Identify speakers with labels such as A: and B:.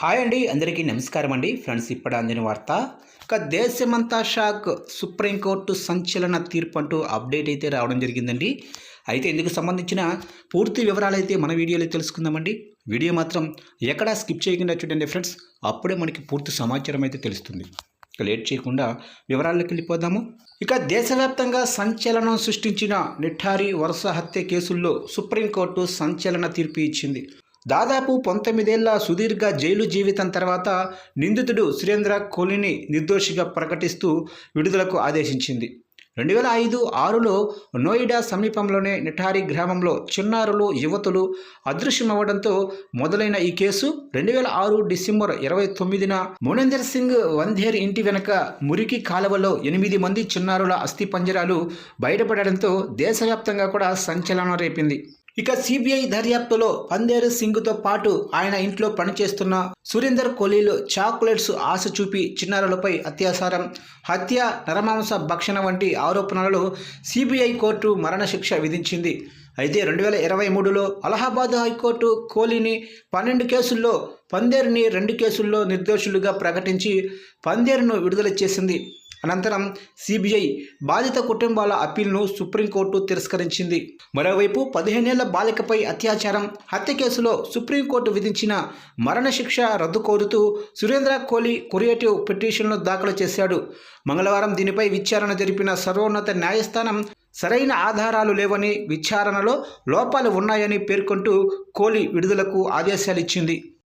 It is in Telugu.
A: హాయ్ అండి అందరికీ నమస్కారం అండి. ఫ్రెండ్స్ ఇప్పుడు అందిన వార్త ఇక దేశమంతా షాక్ సుప్రీంకోర్టు సంచలన తీర్పు అంటూ అప్డేట్ అయితే రావడం జరిగిందండి. అయితే ఇందుకు సంబంధించిన పూర్తి వివరాలు అయితే మన వీడియోలో తెలుసుకుందామండి. వీడియో మాత్రం ఎక్కడా స్కిప్ చేయకుండా చూడండి ఫ్రెండ్స్. అప్పుడే మనకి పూర్తి సమాచారం అయితే తెలుస్తుంది. ఇక లేట్ చేయకుండా వివరాల్లోకి వెళ్ళిపోదాము. ఇక దేశవ్యాప్తంగా సంచలనం సృష్టించిన నిఠారి వరుస హత్య కేసుల్లో సుప్రీంకోర్టు సంచలన తీర్పు ఇచ్చింది. దాదాపు పంతొమ్మిదేళ్ళ సుదీర్ఘ జైలు జీవితం తర్వాత నిందితుడు సురేంద్ర కోహ్లీని నిర్దోషిగా ప్రకటిస్తూ విడుదలకు ఆదేశించింది. రెండు వేల ఐదు ఆరులో నోయిడా సమీపంలోనే నిఠారి గ్రామంలో చిన్నారులు యువతులు అదృశ్యమవ్వడంతో మొదలైన ఈ కేసు రెండు వేల ఆరు డిసెంబర్ ఇరవై తొమ్మిదిన మోనేందర్ సింగ్ వంధేర్ ఇంటి వెనక మురికి కాలువలో ఎనిమిది మంది చిన్నారుల అస్థి పంజరాలు బయటపడడంతో దేశవ్యాప్తంగా కూడా సంచలనం రేపింది. ఇక సిబిఐ దర్యాప్తులో పందేరు సింగ్తో పాటు ఆయన ఇంట్లో పనిచేస్తున్న సురేందర్ కోలీలు చాక్లెట్స్ ఆశ చూపి చిన్నారులపై అత్యాచారం హత్య నరమాంస భక్షణ వంటి ఆరోపణలలో సిబిఐ కోర్టు మరణశిక్ష విధించింది. అయితే రెండు వేల ఇరవై మూడులో అలహాబాద్ హైకోర్టు కోహ్లీని పన్నెండు కేసుల్లో పందేరుని రెండు కేసుల్లో నిర్దోషులుగా ప్రకటించి పందేరును విడుదల చేసింది. అనంతరం సిబిఐ బాధిత కుటుంబాల అప్పీల్ను సుప్రీంకోర్టు తిరస్కరించింది. మరోవైపు పదిహేనేళ్ళ బాలికపై అత్యాచారం హత్య కేసులో సుప్రీంకోర్టు విధించిన మరణశిక్ష రద్దు కోరుతూ సురేంద్ర కోహ్లీ కొరియేటివ్ పిటిషన్లు దాఖలు చేశాడు. మంగళవారం దీనిపై విచారణ జరిపిన సర్వోన్నత న్యాయస్థానం సరైన ఆధారాలు లేవని విచారణలో లోపాలు ఉన్నాయని పేర్కొంటూ కోహ్లీ విడుదలకు ఆదేశాలిచ్చింది.